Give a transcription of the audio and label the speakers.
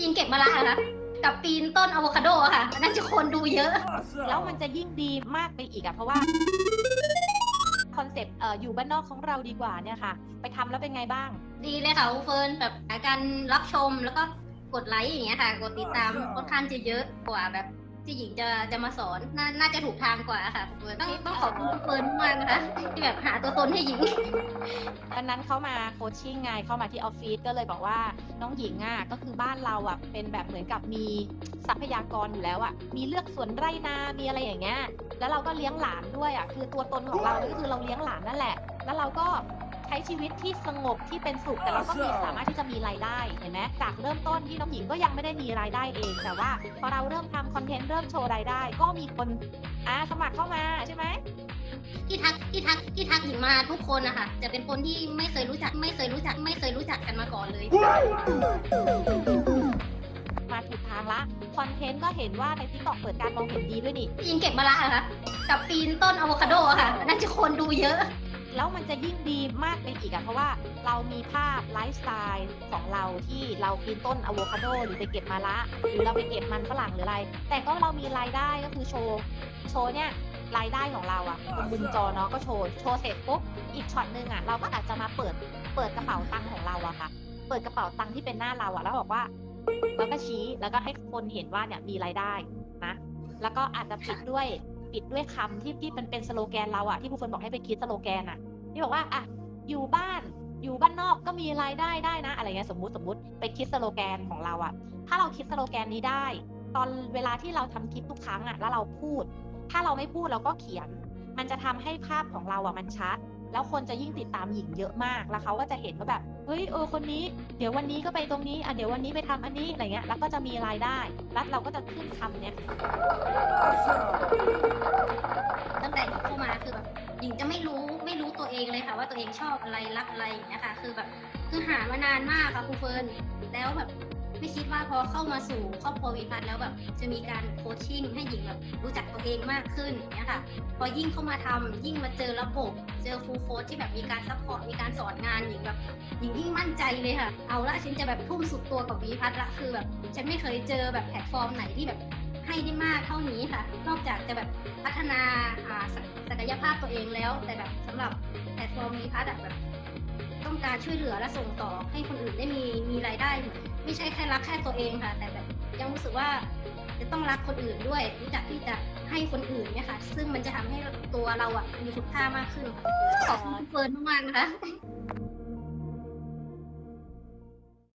Speaker 1: ยิงเก็บมะระอะค่ะ กับปีนต้นอะโวคาโดอะค่ะอันนั่นจะคนดูเยอะ
Speaker 2: แล้วมันจะยิ่งดีมากไปอีกอะเพราะว่าคอนเซปต์เอ่ออยู่บ้านนอกของเราดีกว่าเนี่ยค่ะ ไปทำแล้วเป็นไงบ้าง
Speaker 1: ดีเลยค่ะคุณเฟิร์นแบบการรับชมแล้วก็กดไลค์อย่างเงี้ยค่ะ กดติดตามค่อนข้างจะเยอะกว่าแบบ ที่หญิงจะจะมาสอนนาน่าจะถูกทางกว่าค่ะคุณเฟิร์นต้องต้องขอบคุณคุณเฟิร์นมากนะคะที่แบบหาตัวตนให้หญิง
Speaker 2: ตอนนั้นเขามาโคชชิ่งไงเข้ามาที่ออฟฟิศก็เลยบอกว่าน้องหญิงอะก็คือบ้านเราอะเป็นแบบเหมือนกับมีทรัพยากรอยู่แล้วอะมีเลือกสวนไร่นามีอะไรอย่างเงี้ยแล้วเราก็เลี้ยงหลานด้วยอะคือตัวตนของเราก็คือเราเลี้ยงหลานนั่นแหละ แล้วเราก็ใช้ชีวิตที่สงบที่เป็นสุขแต่เราก็มีสามารถที่จะมีรายได้เห็นไหมจากเริ่มต้นที่น้องหญิงก็ยังไม่ได้มีรายได้เอง แต่ว่าพอเราเริ่มทำคอนเทนต์เริ่มโชว์รายได้ ก็มีคนอ่าสมัครเข้ามาใช่ไหม
Speaker 1: ที่ทักที่ทักที่ทักหญิงมาทุกคนนะคะจะเป็นคนที่ไม่เคยรู้จักไม่เคยรู้จัก ไม่เคยรู้จักกันมาก่อนเลย
Speaker 2: มาถูกทางละคอนเทนต์ก็เห็นว่าในทิกตอกเปิดการมองเห็นดีด้วยนี่
Speaker 1: ยิงเก็บมะระอะค่ะกับปีนต้นอะโวคาโดอะค่ะอันนั่นจะคนดูเยอะ
Speaker 2: แล้วมันจะยิ่งดีมากไปอีกอะเพราะว่าเรามีภาพไลฟ์สไตล์ของเราที่เราปีนต้นอะโวคาโดหรือไปเก็บมะระหรือเราไปเก็บมันฝรั่งหรืออะไร แต่ก็เรามีรายได้ก็คือโชว์โชว์เนี่ยรายได้ของเราอะบนจอเนาะก็โชว์โชว์เสร็จปุ๊บอีกช็อตหนึ่งอะเราก็อาจจะมาเปิดเปิดกระเป๋าตังค์ของเราอะค่ะ เปิดกระเป๋าตังค์ที่เป็นหน้าเราอะแล้วบอกว่าแล้วก็ชี้แล้วก็ให้คนเห็นว่าเนี่ยมีรายได้นะแล้วก็อาจจะปิดด้วย ปิดด้วยคำที่ที่เป็นเป็นสโลแกนเราอะที่ครูเฟิร์นบอกให้ไปคิดสโลแกนอะที่บอกว่าอะอยู่บ้านอยู่บ้านนอกก็มีรายได้ได้นะ อะไรเงี้ยสมมุติสมมุติไปคิดสโลแกนของเราอะถ้าเราคิดสโลแกนนี้ได้ ตอนเวลาที่เราทำคลิปทุกครั้งอะแล้วเราพูด ถ้าเราไม่พูดเราก็เขียน มันจะทำให้ภาพของเราอะมันชัด แล้วคนจะยิ่งติดตามหญิงเยอะมากแล้วเขาก็จะเห็นว่าแบบเฮ้ยเออคนนี้เดี๋ยววันนี้ก็ไปตรงนี้อะเดี๋ยววันนี้ไปทำอันนี้อะไรเงี้ยแล้วก็จะมีรายได้แล้วเราก็จะขึ้นคำเนี้ย
Speaker 1: หญิงจะไม่รู้ไม่รู้ตัวเองเลยค่ะ ว่าตัวเองชอบอะไรรักอะไรอย่างเงี้ยค่ะคือแบบคือหามานานมากค่ะครูเฟิร์นแล้วแบบไม่คิดว่าพอเข้ามาสู่ครอบครัววิพัฒน์แล้วแบบจะมีการโคชชิ่งให้หญิงแบบรู้จักตัวเองมากขึ้นเงี้ยค่ะ พอยิ่งเข้ามาทำยิ่งมาเจอระบบ เจอครูโค้ชที่แบบมีการซัพพอร์ตมีการสอนงานหญิงแบบหญิงยิ่งมั่นใจเลยค่ะ เอาละฉันจะแบบทุ่มสุดตัวกับวิพัฒน์ละคือแบบฉันไม่เคยเจอแบบแพลตฟอร์มไหนที่แบบให้ได้มากเท่านี้ค่ะ นอกจากจะแบบพัฒนาอ่าศักศัก ยภาพตัวเองแล้ว แต่แบบสำหรับแพลตฟอร์มนี้พัฒน์อะแบบ ต้องการช่วยเหลือและส่งต่อให้คนอื่นได้มีมีรายได้เหมือนไม่ใช่แค่รักแค่ตัวเองค่ะ แต่แบบยังรู้สึกว่าจะต้องรักคนอื่นด้วยรู้จักที่จะให้คนอื่นเนี่ยค่ะ ซึ่งมันจะทำให้ตัวเราอะมีคุณค่ามากขึ้นขอบคุณเฟิร์นมากๆนะคะ